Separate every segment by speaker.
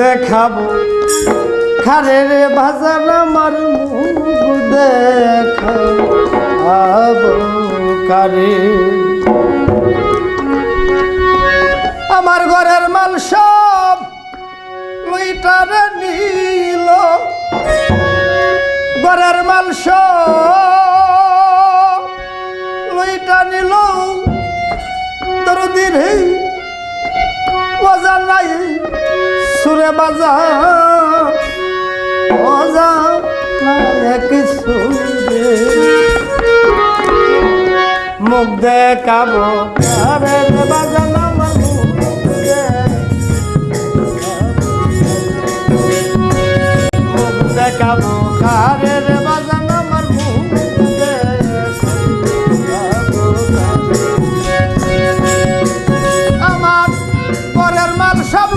Speaker 1: দেখাবো। খারের ভাজার আমার মুখ দেখাবো কারে। আমার ঘরের মাল সব বাজা। বাজা এক সুরে মুখ দেখাবো আরে বাজানো মুখ দেখাবো কারে রে বাজানো আমার মুখ আমার পরের মাল সব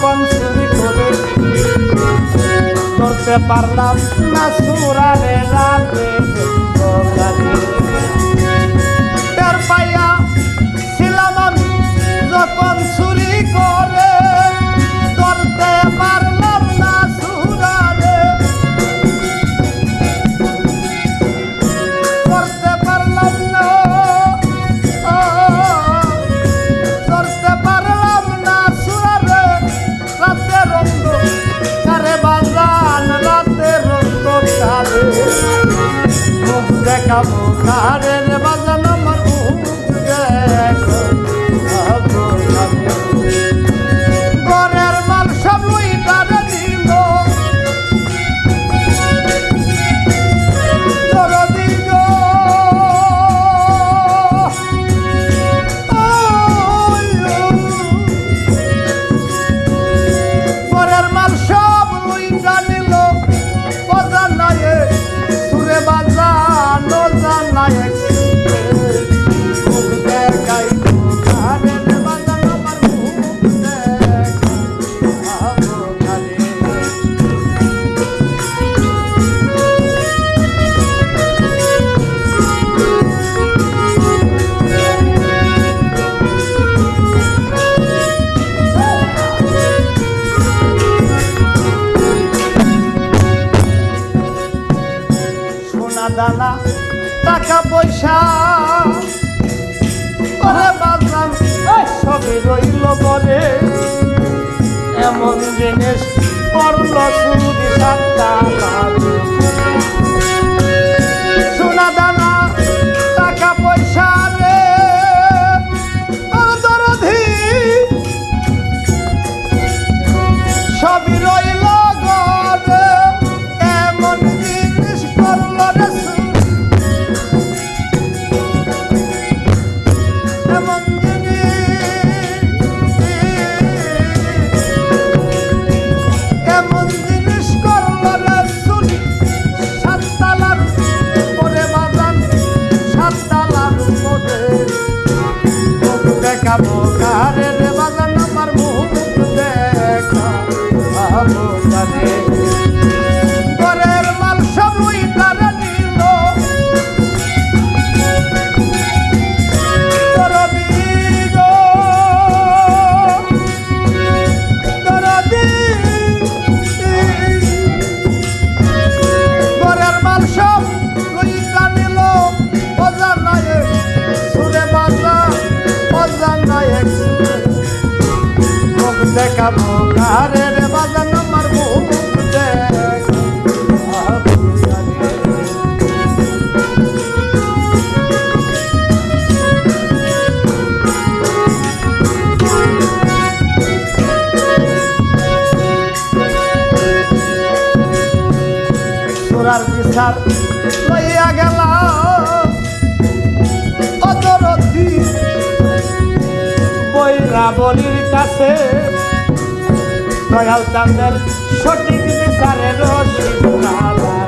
Speaker 1: জীবন চুরি করে। করতে পারলাম না সুরারে রাতে ছিলাম আমি যখন নমকারে রইল বলে এমন জিনিস করল শুধু acabó. দেখাবো কারে রে বাজান। সোরার বিচার লইয়া গেলাম অদরতি বৈরাবলীর কাছে। দয়াল চাঁদের সঠিক বিচারের সিদ্ধালা